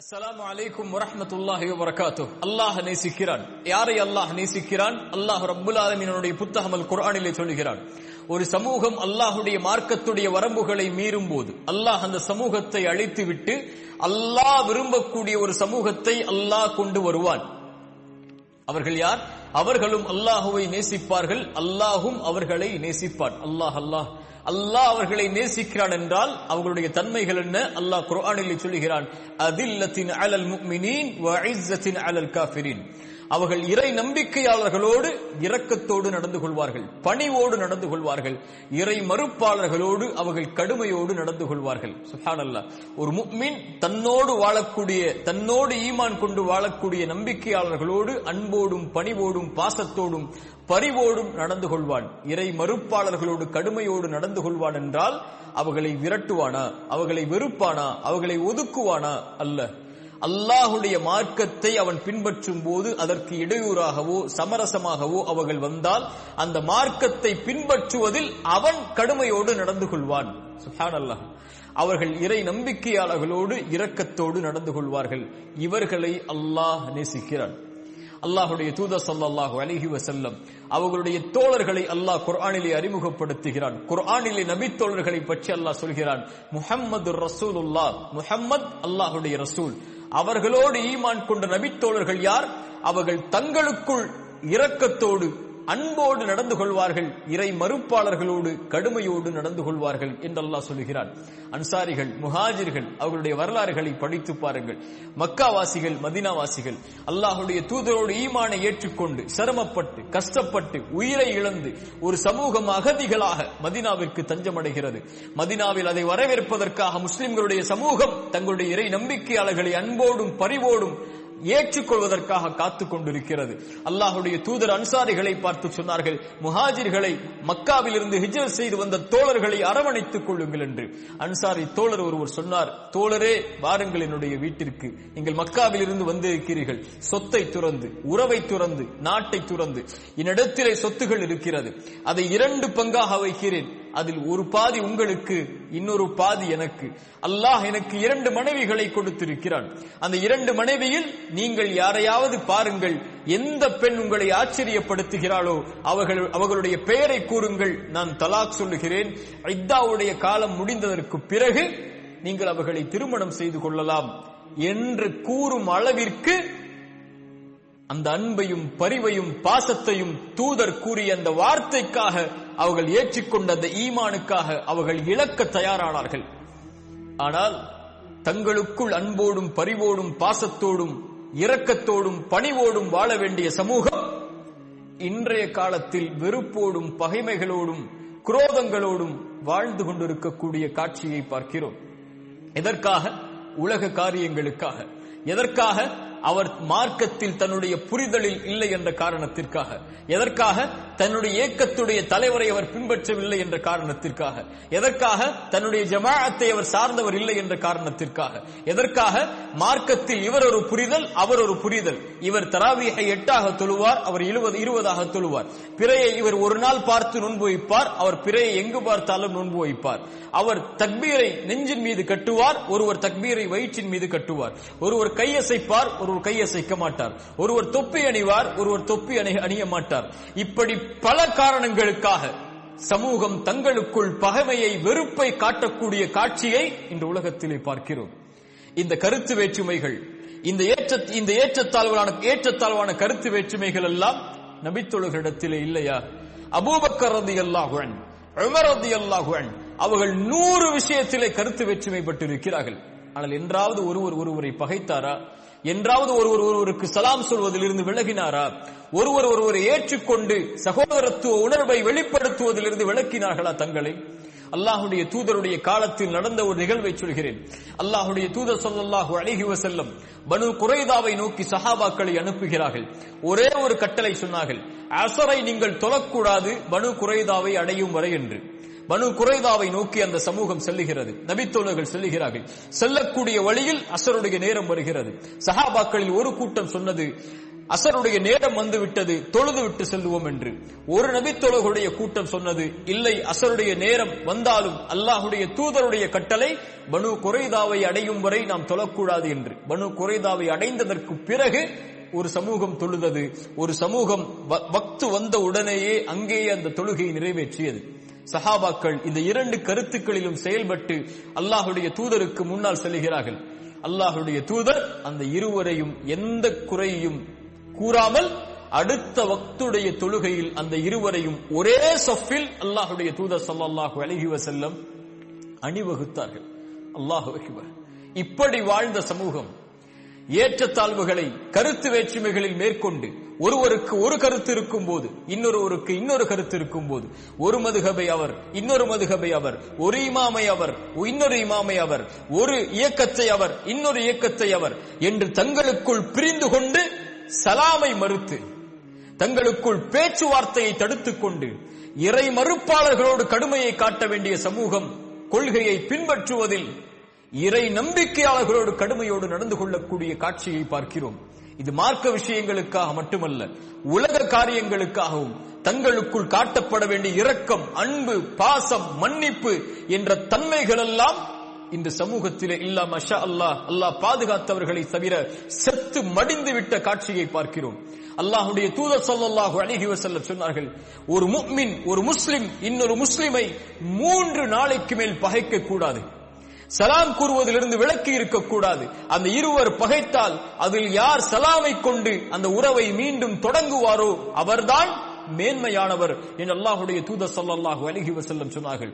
அஸ்லாம் அலைக்கும் வரமத்துல்லாஹி வரகாத்து அல்லாஹ் நேசிக்கிறான். யாரை அல்லாஹ் நேசிக்கிறான்? அல்லாஹ் ரப்புல் ஆலமீனுடைய புத்தகம் அல் குரானிலே சொல்கிறான். ஒரு சமூகம் அல்லாஹுடைய மார்க்கத்துடைய வரம்புகளை மீறும் போது அல்லாஹ் அந்த சமூகத்தை அழித்து விட்டு அல்லாஹ் விரும்பக்கூடிய ஒரு சமூகத்தை அல்லாஹ் கொண்டு வருவான். அவர்கள் யார்? அவர்களும் அல்லாஹுவை நேசிப்பார்கள். அல்லாஹும் அவர்களை நேசிப்பான். அல்லாஹ் அல்லாஹ் அல்லாஹ் அவர்களை நேசிக்கிறான் என்றால் அவர்களுடைய தன்மைகள் என்ன? அல்லாஹ் குர்ஆனில் சொல்லுகிறான் அதில்லத்தின் அலல் முக்மினின் வ இஸ்ஸத்தின் அலல் காஃபிரின். அவர்கள் இறை நம்பிக்கையாளர்களோடு இரக்கத்தோடு நடந்து கொள்வார்கள் பணிவோடு நடந்து கொள்வார்கள் இறை மறுப்பாளர்களோடு அவர்கள் கடுமையோடு நடந்து கொள்வார்கள். சுஹானல்லா. ஒரு முக்மின் தன்னோடு வாழக்கூடிய தன்னோடு ஈமான் கொண்டு வாழக்கூடிய நம்பிக்கையாளர்களோடு அன்போடும் பணிவோடும் பாசத்தோடும் பரிவோடும் நடந்து கொள்வான். இறை மறுப்பாளர்களோடு கடுமையோடு நடந்து கொள்வான் என்றால் அவர்களை விரட்டுவானா? அவர்களை வெறுப்பானா? அவர்களை ஒதுக்குவானா? அல்ல. அல்லாஹுடைய மார்க்கத்தை அவன் பின்பற்றும் போது அதற்கு இடையூறாகவோ சமரசமாகவோ அவர்கள் வந்தால் அந்த மார்க்கத்தை பின்பற்றுவதில் அவன் கடுமையோடு நடந்து கொள்வான். சுஹான் அல்லாஹ் அவர்கள் இறை நம்பிக்கையாளர்களோடு இரக்கத்தோடு நடந்து கொள்வார்கள். இவர்களை அல்லாஹ் நேசிக்கிறான். அல்லாஹுடைய தூத சல்லாஹு அலிஹி வசல்லம் அவர்களுடைய தோழர்களை அல்லாஹ் குர்ஆனிலே அறிமுகப்படுத்துகிறான். குர்ஆனிலே நபி தோழர்களை பற்றி அல்லாஹ் சொல்கிறான். முஹம்மது ரசூல் முஹம்மத் அல்லாஹுடைய ரசூல். அவர்களோடு ஈமான் கொண்ட நபித்தோழர்கள் யார்? அவர்கள் தங்களுக்குள் இரக்கத்தோடு அன்போடு நடந்து கொள்வார்கள் இறை மறுப்பாளர்களோடு கடுமையோடு நடந்து கொள்வார்கள் என்றெல்லாம் சொல்லுகிறார் சொல்லுகிறான். அன்சாரிகள் முஹாஜிர்கள் அவர்களுடைய வரலாறுகளை படித்து பாருங்கள். மக்காவாசிகள் மதினாவாசிகள் அல்லாஹுடைய தூதரோடு ஈமானை ஏற்றுக்கொண்டு சிரமப்பட்டு கஷ்டப்பட்டு உயிரை இழந்து ஒரு சமூகம் அகதிகளாக மதினாவிற்கு தஞ்சமடைகிறது. மதினாவில் அதை வரவேற்பதற்காக முஸ்லிம்களுடைய சமூகம் தங்களுடைய இறை நம்பிக்கையாளர்களை அன்போடும் பரிவோடும் ஏற்றுக்கொள்வதற்காக காத்து கொண்டிருக்கிறது அல்லாஹுடைய தூதர் அன்சாரிகளை பார்த்து சொன்னார்கள் முஹாஜிர்களை மக்காவில் இருந்து ஹிஜர் செய்து வந்த தோழர்களை அரவணைத்துக் கொள்ளுங்கள் என்று. அன்சாரி தோழர் ஒருவர் சொன்னார் தோழரே வாருங்கள் என்னுடைய வீட்டிற்கு. நீங்கள் மக்காவில் இருந்து வந்திருக்கிறீர்கள். சொத்தை துறந்து உறவை துறந்து நாட்டை துறந்து என்னிடத்திலே சொத்துகள் இருக்கிறது. அதை இரண்டு பங்காக வைக்கிறேன். அதில் ஒரு பாதி உங்களுக்கு இன்னொரு பாதி எனக்கு. அல்லாஹ் எனக்கு இரண்டு மனைவிகளை கொடுத்திருக்கிறான். அந்த இரண்டு மனைவியில் நீங்கள் யாரையாவது பாருங்கள் எந்த பெண் உங்களை ஆச்சரியப்படுத்துகிறாளோ அவர்கள் அவர்களுடைய பெயரை கூறுங்கள் நான் தலாக் சொல்லுகிறேன். ஐத்தாவுடைய காலம் முடிந்ததற்கு பிறகு நீங்கள் அவர்களை திருமணம் செய்து கொள்ளலாம் என்று கூறும் அளவிற்கு அந்த அன்பையும் பரிவையும் பாசத்தையும் தூதர் கூறிய அந்த வார்த்தைக்காக அவர்கள் ஏற்றிக்கொண்ட அந்த ஈமானுக்காக அவர்கள் இழக்க தயாரானார்கள். ஆனால் தங்களுக்குள் அன்போடும் பரிவோடும் பாசத்தோடும் இரக்கத்தோடும் பணிவோடும் வாழ வேண்டிய சமூகம் இன்றைய காலத்தில் வெறுப்போடும் பகைமைகளோடும் குரோதங்களோடும் வாழ்ந்து கொண்டிருக்கக்கூடிய காட்சியை பார்க்கிறோம். எதற்காக? உலக காரியங்களுக்காக. எதற்காக? அவர் மார்க்கத்தில் தன்னுடைய புரிதலில் இல்லை என்ற காரணத்திற்காக. எதற்காக? தன்னுடைய இயக்கத்துடைய தலைவரை அவர் பின்பற்றவில்லை என்ற காரணத்திற்காக. எதற்காக? தன்னுடைய ஜமாஅத்தை அவர் சார்ந்தவர் இல்லை என்ற காரணத்திற்காக. எதற்காக? மார்க்கத்தில் இவர் ஒரு புரிதல் அவர் ஒரு புரிதல். இவர் தராவியை எட்டாக தொழுவார் அவர் இருபது இருபதாக தொழுவார். பிறையை இவர் ஒரு நாள் பார்த்து நோன்பு வைப்பார் அவர் பிறையை எங்கு பார்த்தாலும் நோன்பு வைப்பார். அவர் தக்பீரை நெஞ்சின் மீது கட்டுவார் ஒருவர் தக்பீரை வயிற்றின் மீது கட்டுவார். ஒருவர் கையசைப்பார் ஒரு ஒருவர் கையசைக்க மாட்டார். ஒருவர் தொப்பி அணிவார் ஒருவர் தொப்பி அணி அணிய மாட்டார். இப்படி பல காரணங்களுக்காக சமூகம் தங்களுக்குள் பகைமையை வெறுப்பை காட்டக்கூடிய காட்சியை இந்த உலகத்திலே பார்க்கிறோம். இந்த கருத்து வேற்றுமைகள் இந்த ஏற்ற இந்த ஏற்றத்தாழ்வான ஏற்றத்தாழ்வான கருத்து வேற்றுமைகள் எல்லாம் நபித்தொழுகளிடத்திலே இல்லையா? அபூபக்கர் ரதி அல்லாஹுவன் உமர் ரதி அல்லாஹுவன் அவர்கள் நூறு விஷயத்திலே கருத்து வேற்றுமை பட்டிருக்கிறார்கள் ஆனால் என்றாவது ஒருவர் ஒருவரை பகைத்தாரா? என்றாவது ஒருவர் ஒருவருக்கு சலாம் சொல்வதிலிருந்து விலகினாரா? ஒருவர் ஒருவரை ஏற்றுக்கொண்டு சகோதரத்துவ உணர்வை வெளிப்படுத்துவதிலிருந்து விளக்கினார்களா தங்களை? அல்லாஹுடைய தூதருடைய காலத்தில் நடந்த ஒரு நிகழ்வை சொல்கிறேன். அல்லாஹுடைய தூதர் சொல்லல்லாஹு அழகி வசல்லம் பனு குறைதாவை நோக்கி சஹாபாக்களை அனுப்புகிறார்கள். ஒரே ஒரு கட்டளை சொன்னார்கள் அசரை நீங்கள் தொழக்கூடாது பனு குறைதாவை அடையும் வரை என்று. பனு குறைதாவை நோக்கி அந்த சமூகம் செல்லுகிறது. நபித்தோழர்கள் செல்லுகிறார்கள். செல்லக்கூடிய வழியில் அசருடைய நேரம் வருகிறது. சஹாபாக்களில் ஒரு கூட்டம் சொன்னது அசருடைய நேரம் வந்து விட்டது தொழுது விட்டு செல்லுவோம் என்று. ஒரு நபித்தொழகுடைய கூட்டம் சொன்னது இல்லை அசருடைய நேரம் வந்தாலும் அல்லாஹுடைய தூதருடைய கட்டளை பனு குறைதாவை அடையும் வரை நாம் தொழக்கூடாது என்று. பனு குறைதாவை அடைந்ததற்கு பிறகு ஒரு சமூகம் தொழுதது. ஒரு சமூகம் வக்து வந்த உடனேயே அங்கேயே அந்த தொழுகையை நிறைவேற்றியது. சஹாபாக்கள் இந்த இரண்டு கருத்துக்களிலும் செயல்பட்டு அல்லாஹுடைய தூதருக்கு முன்னால் செல்கிறார்கள். அல்லாஹுடைய தூதர் அந்த இருவரையும் எந்த குறையும் கூறாமல் அடுத்த வக்துடைய தொழுகையில் அந்த இருவரையும் ஒரே சொஃபில் அல்லாஹுடைய தூதர் சல்லாஹு அழகி வசல்லம் அணிவகுத்தார்கள். அல்லாஹு இப்படி வாழ்ந்த சமூகம் ஏற்றத்தாழ்வுகளை கருத்து வேற்றுமைகளில் மேற்கொண்டு ஒருவருக்கு ஒரு கருத்து இருக்கும் போது இன்னொருவருக்கு இன்னொரு கருத்து இருக்கும் போது ஒரு மதுகபை அவர் இன்னொரு மதுகபை அவர் ஒரு இமாமை அவர் இன்னொரு இமாமை அவர் ஒரு இயக்கத்தை அவர் இன்னொரு இயக்கத்தை அவர் என்று தங்களுக்குள் பிரிந்து கொண்டு சலாமை மறுத்து தங்களுக்குள் பேச்சுவார்த்தையை தடுத்துக் கொண்டு இறை மறுப்பாளர்களோடு கடுமையை காட்ட வேண்டிய சமூகம் கொள்கையை பின்பற்றுவதில் இறை நம்பிக்கையாளர்களோடு கடுமையோடு நடந்து கொள்ளக்கூடிய காட்சியை பார்க்கிறோம். இது மார்க்க விஷயங்களுக்காக மட்டுமல்ல உலக காரியங்களுக்காகவும் தங்களுக்குள் காட்டப்பட வேண்டிய இரக்கம் அன்பு பாசம் மன்னிப்பு என்ற தன்மைகள் எல்லாம் இந்த சமூகத்திலே இல்லா மஷா அல்லாஹ் அல்லாஹ் பாதுகாத்தவர்களை தவிர செத்து மடிந்து விட்ட காட்சியை பார்க்கிறோம். அல்லாஹுடைய தூதர் ஸல்லல்லாஹு அலைஹி செல்ல சொன்னார்கள் ஒரு முக்மின் ஒரு முஸ்லிம் இன்னொரு முஸ்லிமை மூன்று நாளைக்கு மேல் பகைக்க கூடாது சலாம் கூறுவதிலிருந்து விலக்கி இருக்கக்கூடாது. அந்த இருவர் பகைத்தால் அதில் யார் சலாமை கொண்டு அந்த உறவை மீண்டும் தொடங்குவாரோ அவர்தான் மேன்மையானவர் என்று அல்லாஹுடைய தூதர் சல்லாஹு அலிஹி வசல்லம் சொன்னார்கள்.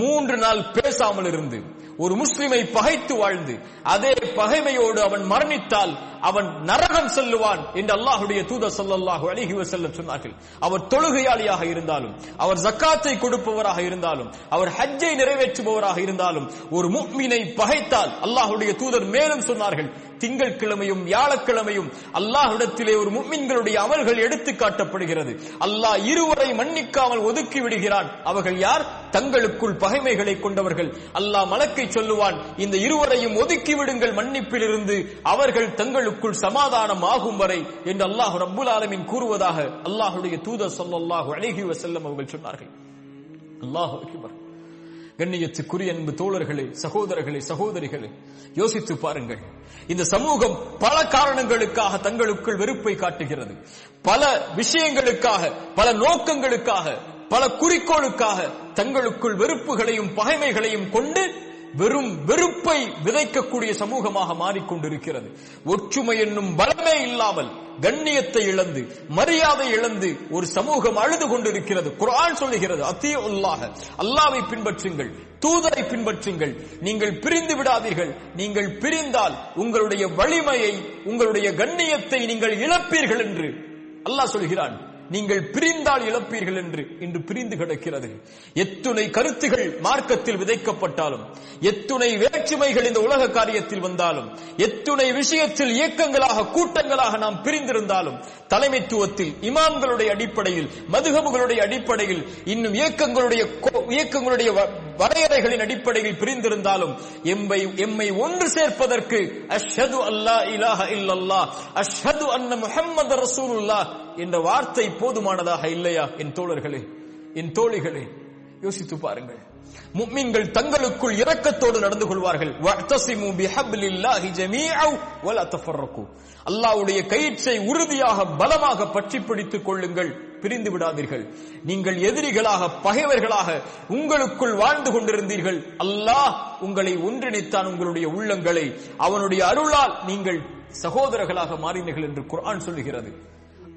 மூன்று நாள் பேசாமல் இருந்து ஒரு முஸ்லிமை பகைத்து வாழ்ந்து அதே பகைமையோடு அவன் மரணித்தால் அவன் நரகம் செல்லுவான் என்று அல்லாஹுடைய தூதர் சொல்லல்லாஹு அழகி செல்ல சொன்னார்கள். அவர் தொழுகையாளியாக இருந்தாலும் அவர் ஜக்காத்தை கொடுப்பவராக இருந்தாலும் அவர் ஹஜ்ஜை நிறைவேற்றுபவராக இருந்தாலும் ஒரு முஃமினை பகைத்தால் அல்லாஹுடைய தூதர் மேலும் சொன்னார்கள் திங்கட்கிழமையும் வியாழக்கிழமையும் அல்லாஹ்விடத்திலே ஒரு முஃமின்களுடைய அமல்கள் எடுத்து காட்டப்படுகிறது. அல்லாஹ் இருவரை மன்னிக்காமல் ஒதுக்கி விடுகிறான். அவர்கள் யார்? தங்களுக்குள் பகைமைகளை கொண்டவர்கள். அல்லாஹ் மலக்கை சொல்லுவான் இந்த இருவரையும் ஒதுக்கி விடுங்கள் மன்னிப்பிலிருந்து அவர்கள் தங்களுக்குள் சமாதானம் ஆகும் வரை என்று அல்லாஹ் ரப்புல் ஆலமின் கூறுவதாக அல்லாஹுடைய தூதர் சொல்லல்லாஹு அழகி வசல்லம் அவர்கள் சொன்னார்கள். அல்லாஹ் அக்பர். கண்ணியத்துக்குரிய அன்பு தோழர்களே சகோதரர்களே சகோதரிகளே யோசித்து பாருங்கள். இந்த சமூகம் பல காரணங்களுக்காக தங்களுக்குள் வெறுப்பை காட்டுகிறது. பல விஷயங்களுக்காக பல நோக்கங்களுக்காக பல குறிக்கோளுக்காக தங்களுக்குள் வெறுப்புகளையும் பகைமைகளையும் கொண்டு வெறும் வெறுப்பை விதைக்கக்கூடிய சமூகமாக மாறிக்கொண்டிருக்கிறது. ஒற்றுமை என்னும் பலமே இல்லாமல் கண்ணியத்தை இழந்து மரியாதை இழந்து ஒரு சமூகம் அழுது கொண்டிருக்கிறது. குரான் சொல்லுகிறது அத்தியுல்லாஹ அல்லாவை பின்பற்றுங்கள் தூதரை பின்பற்றுங்கள். நீங்கள் பிரிந்து விடாதீர்கள். நீங்கள் பிரிந்தால் உங்களுடைய வலிமையை உங்களுடைய கண்ணியத்தை நீங்கள் இழப்பீர்கள் என்று அல்லாஹ் சொல்கிறான். நீங்கள் பிரிந்தால் இழப்பீர்கள் என்று இன்று பிரிந்து கிடக்கிறது. எத்துணை கருத்துகள் மார்க்கத்தில் விதைக்கப்பட்டாலும் எத்துணை வேற்றுமைகள் இந்த உலக காரியத்தில் வந்தாலும் எத்துணை விஷயத்தில் இயக்கங்களாக கூட்டங்களாக நாம் பிரிந்திருந்தாலும் தலைமைத்துவத்தில் இமாம்களுடைய அடிப்படையில் மதுகபுகளுடைய அடிப்படையில் இன்னும் இயக்கங்களுடைய கோ- இயக்கங்களுடைய வரையறைகளின் அடிப்படையில் பிரிந்திருந்தாலும் எம்மை எம்மை ஒன்று சேர்ப்பதற்கு அஷ்ஹது அல்லா இலாஹ இல்லல்லாஹ் அஷ்ஹது அன்ன முஹம்மது ரசூலுல்லாஹ் என்ற வார்த்தை போதுமானதாக இல்லையா? என் தோழர்களே என் தோழிகளே யோசித்து பாருங்கள். முஃமின்கள் தங்களுக்குள் இரக்கத்தோடு நடந்து கொள்வார்கள். வஅ்தஸிமு பிஹப்லில்லாஹி ஜமீஅன் வலா தஃபர்ரகு. அல்லாஹ்வுடைய கயிற்றை உறுதியாக பலமாக பற்றி பிடித்துக் கொள்ளுங்கள். பிரிந்து விடாதீர்கள். நீங்கள் எதிரிகளாக பகைவர்களாக உங்களுக்குள் வாழ்ந்து கொண்டிருந்தீர்கள். அல்லாஹ் உங்களை ஒன்றிணைத்தான் உங்களுடைய உள்ளங்களை. அவனுடைய அருளால் நீங்கள் சகோதரர்களாக மாறினீர்கள் என்று குரான் சொல்லுகிறது.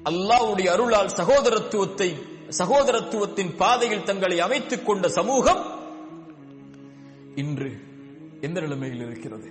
அல்லாஹ்வுடைய அருளால் சகோதரத்துவத்தை சகோதரத்துவத்தின் பாதையில் தங்களை அமைத்துக் கொண்ட சமூகம் இன்று எந்த நிலைமையில் இருக்கிறது?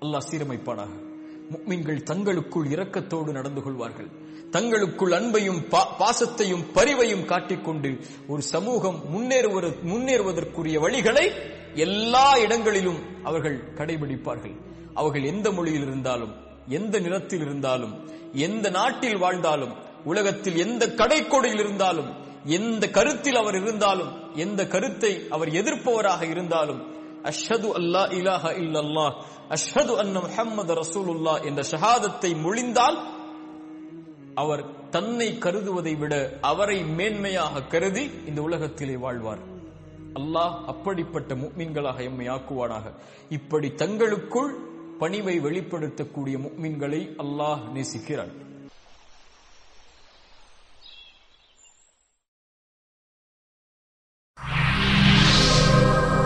அல்லாஹ் சீரமைப்பானாக. முக்மின்கள் தங்களுக்குள் இரக்கத்தோடு நடந்து கொள்வார்கள். தங்களுக்குள் அன்பையும் பா- பாசத்தையும் பரிவையும் காட்டிக்கொண்டு ஒரு சமூகம் முன்னேறுவது முன்னேறுவதற்குரிய வழிகளை எல்லா இடங்களிலும் அவர்கள் கடைபிடிப்பார்கள். அவர்கள் எந்த மொழியில் இருந்தாலும் எந்த நிறத்தில் இருந்தாலும் எந்த நாட்டில் வாழ்ந்தாலும் உலகத்தில் எந்த கடைக்கோடியில் இருந்தாலும் எந்த கருத்தில் அவர் இருந்தாலும் எந்த கருத்தை அவர் எதிர்ப்பவராக இருந்தாலும் அஷ்ஹது அல்லா இலாஹ இல்லல்லாஹ் அஷ்ஹது அன்ன முஹம்மது ரசூலுல்லாஹ் என்ற ஷஹாதத்தை மொழிந்தால் அவர் தன்னை கருதுவதை விட அவரை மேன்மையாக கருதி இந்த உலகத்திலே வாழ்வார். அல்லாஹ் அப்படிப்பட்ட முக்மீன்களாக எம்மை ஆக்குவானாக. இப்படி தங்களுக்குள் பணிவை வெளிப்படுத்தக்கூடிய முக்மீன்களை அல்லாஹ் நேசிக்கிறான்.